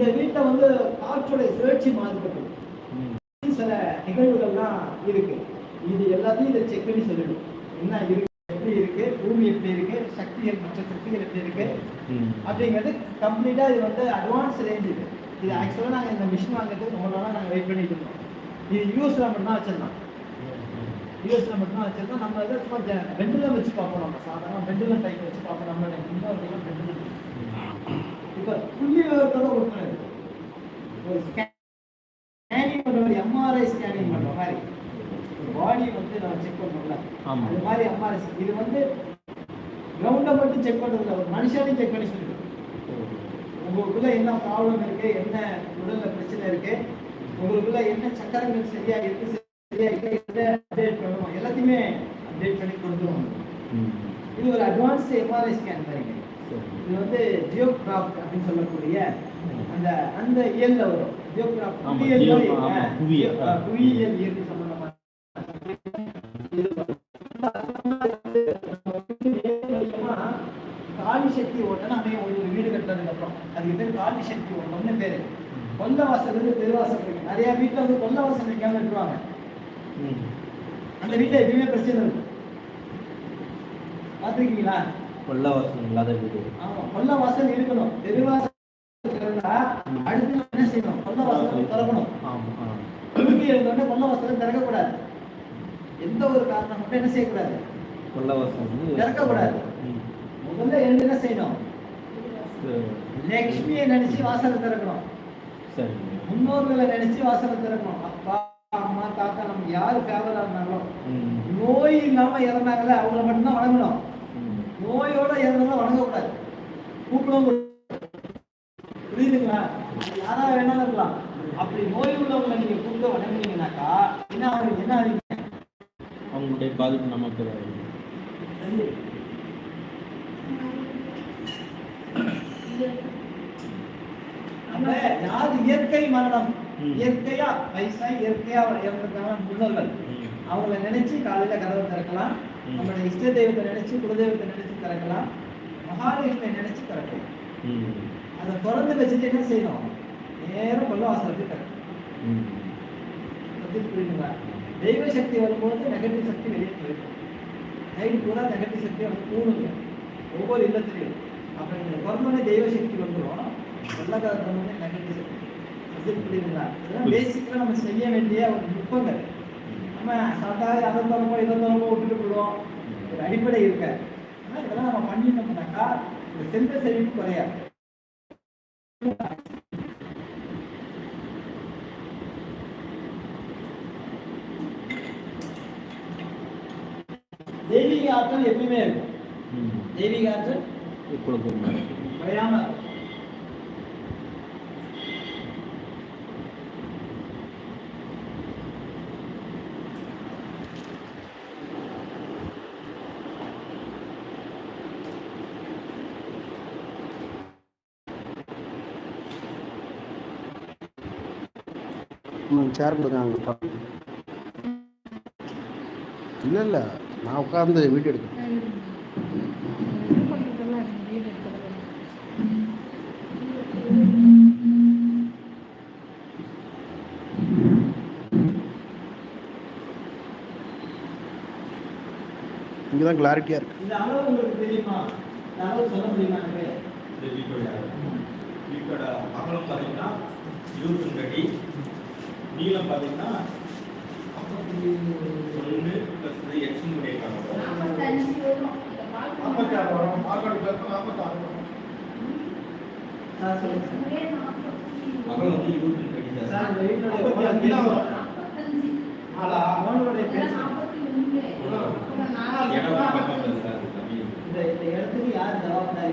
இந்த வீட்டை வந்து காற்றுடைய சுழற்சி மாறுபட்டது ம். சில நிகழ்வுகள்லாம் இருக்கு. இது எல்லாத்தையும் இதை செக் பண்ணி சொல்லிடும் என்ன இருக்கு எப்படி இருக்கு பூமி எப்படி இருக்கு சக்திகள் மற்ற சக்திகள் எப்படி இருக்கு. அப்படிங்கிறது கம்ப்ளீட்டா இது வந்து அட்வான்ஸ் ரேஞ்ச் இது. இது ஆக்சுவலாக நாங்கள் இந்த மிஷின் வாங்குறதுக்கு ரொம்ப நாளாக நாங்கள் வெயிட் பண்ணிட்டு இருந்தோம். இது யூஎஸ்ல மட்டும் தான் வச்சிருந்தோம். யூஎஸ்ல மட்டும் தான் வச்சிருந்தோம். நம்ம இதை சும்மா பெண்டில் வச்சு பார்ப்போம் நம்ம. சாதாரண பெண்டில் டைப் வச்சு பார்ப்போம். நம்ம இன்னொரு பெண்டில் இப்போ புள்ளி விவரத்தோட ஒரு ஸ்கேனிங் பண்ணுற எம்ஆர்ஐ ஸ்கேனிங் பண்ணுற மாதிரி. பாடி வந்து நம்ம செக் பண்ணுறோம்ல. அது மாதிரி எம்ஆர்ஐ இது வந்து கிரவுண்டை மட்டும் செக் பண்ணுறதில்ல ஒரு மனுஷனையும் செக் பண்ணி சொல்லிடும் உங்களுக்குள்ள என்ன ப்ராப்ளம் இருக்கு? என்ன உடல்ல பிரச்சனை இருக்கு? உங்களுக்குள்ள என்ன சக்கரங்கள் சரியா இருக்கு? சரியா இருக்கு அப்டேட் பண்ணணும் எல்லாத்தையுமே அப்டேட் பண்ணி கொடுத்துருவோம். இது ஒரு அட்வான்ஸ் எம்ஆர்ஐ ஸ்கேன் சரி. இது வந்து ஜியோகிராஃப்ட் அப்படின்னு சொல்லக்கூடிய அந்த அந்த இயல்ல வரும். ஜியோகிராஃப்ட் புவியியல் புவியியல். இயற்கை. காலி சக்தி ஓட்டம் அமைய ஒரு வீடு கட்டுறதுக்கு அப்புறம் அதுக்கு பேர் காலி சக்தி ஓட்டம்னு பேரு. கொல்ல வாசல் இருந்து தெருவாசல் இருக்கு நிறைய வீட்டுல வந்து கொல்ல வாசல் வைக்காம விட்டுருவாங்க. அந்த வீட்டுல எப்பயுமே பிரச்சனை இருக்கும் பாத்திருக்கீங்களா கொல்லவாசம் இல்லாத வீடு. ஆமா கொல்ல வாசல் இருக்கணும். தெருவாசல் அடுத்து நம்ம என்ன செய்யணும்? கொல்ல வாசல் திறக்கணும். குறுக்கி இருந்தோடனே கொல்ல வாசலை திறக்கக்கூடாது. எந்த ஒரு காரணம் மட்டும் என்ன செய்யக்கூடாது? வந்து திறக்கக்கூடாது. முதல்ல என்ன செய்யணும். லக்ஷ்மியை நினைச்சு வாசலை திறக்கணும். சரி. முன்னோர்களை நினைச்சு வாசலை திறக்கணும். அப்பா அம்மா தாத்தா நமக்கு யாரு ஃபேவரா இருந்தாலும். நோய் இல்லாம இறந்தாங்களே அவங்கள மட்டும்தான் வணங்கணும். கூப்பிடவும். புரியுதுங்களா யாரா வேணாலும் இருக்கலாம் அப்படி நோய் உள்ளவங்களை நீங்க கூப்பிட்டு வணங்குனீங்கன்னாக்கா என்ன ஆகுது என்ன ஆகுது அவங்களுடைய பாதிப்பு நமக்கு. அப்ப யாரு இயற்கை மரணம். இயற்கையா வயசாய் இயற்கையா இறந்துருக்காங்க முன்னோர்கள். அவங்கள நினைச்சு காலையில கதவை திறக்கலாம் ம். நம்மளுடைய இஷ்ட தெய்வத்தை நினைச்சு குலதெய்வத்தை நினைச்சு திறக்கலாம் மகாலட்சுமியை நினைச்சு திறக்கலாம் ம். அதை திறந்து வச்சுட்டு என்ன செய்யணும்? நேரம் கொள்ள வாசலுக்கு திறக்கணும் ம். அது புரியுதுங்களா? தெய்வ சக்தி வரும்போது நெகட்டிவ் சக்தி வெளியே போயிடும். நைட்டு பூரா நெகட்டிவ் சக்தி வந்து கூடுங்க. ஒவ்வொரு இல்லத்திலையும். அப்போ நீங்கள் பிறந்தோடனே தெய்வ சக்தி வந்துடும் வெள்ளக்கார பிறந்தோடனே நெகட்டிவ் சக்தி. அது புரியுதுங்களா? இதெல்லாம் பேசிக்கலாக நம்ம செய்ய வேண்டிய ஒரு நுட்பங்கள். நம்ம சாதாரண அதை தரமோ இதை தரமோ விட்டுட்டு போடுவோம் ஒரு அடிப்படை இருக்க. ஆனால் இதெல்லாம் நம்ம பண்ணிட்டோம்னாக்கா இந்த செல்வ செழிப்பு குறையாது தெய்வீக ஆற்றல் எப்பயுமே இருக்கும். தெய்வீக ஆற்றல் குறையாம இருக்கும். சேர் கொடுங்க அங்கே இல்லை இல்லை. நான் உட்காந்து வீடியோ எடுக்கிறேன் இங்கே தான் கிளாரிட்டியாக இருக்கு. இந்த அளவு உங்களுக்கு தெரியுமா? இந்த அளவு சொல்ல முடியுமா எனக்கு? இந்த வீட்டோட வீட்டோட அகலம் பார்த்தீங்கன்னா இருபத்தஞ்சு அடி நீளம் பார்த்தீங்கன்னா ஒன்று ப்ளஸ் எக்ஸ் முடிய நாற்பத்தி ஆறு வரும். வந்து ஆளா அவனோட பேர் இடம் பக்கம் சார் தம்பி இந்த இந்த இடத்துக்கு யார் ஜவாப்தாரி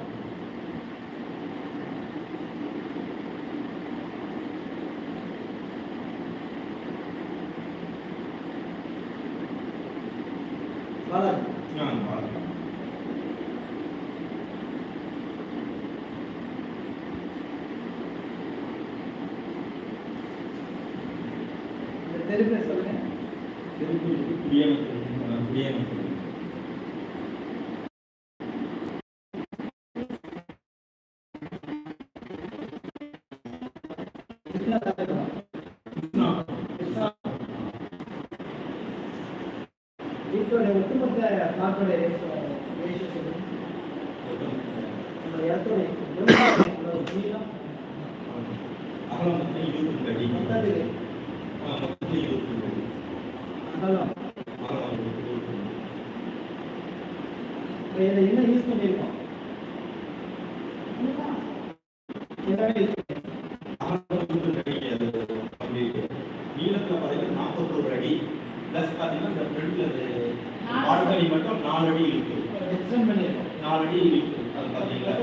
பாலாஜி ஆ, பாருங்க. இந்த தெரு பேர் சொல்லுங்க திருப்பூர் குடியமர்த்தல், ஆ, குடியமர்த்தல். கிருஷ்ணா தாக்கம். கிருஷ்ணா. வீட்டோட ஒட்டுமொத்த பிளாட்டோட ரேஷியோ சொல்லுங்க நம்ம இடத்தோட எவ்வளவு நீளம் அகலம் வந்து இருபத்தி ரெண்டு அடி. மொத்தத்துக்கு ஆ, மொத்தம் இருபத்தி ரெண்டு அடி. அகலம் அகலம் வந்து இருபத்தி ரெண்டு. இப்போ இதை என்ன யூஸ் பண்ணியிருக்கோம் யூஸ் அது நாற்பத்தோரு அடி பிளஸ் பாத்தீங்கன்னா இந்த ஃப்ரண்ட்ல பால்கனி மட்டும் நாலு அடி இருக்கு நாலு அடி இருக்கு. அது பாத்தீங்களா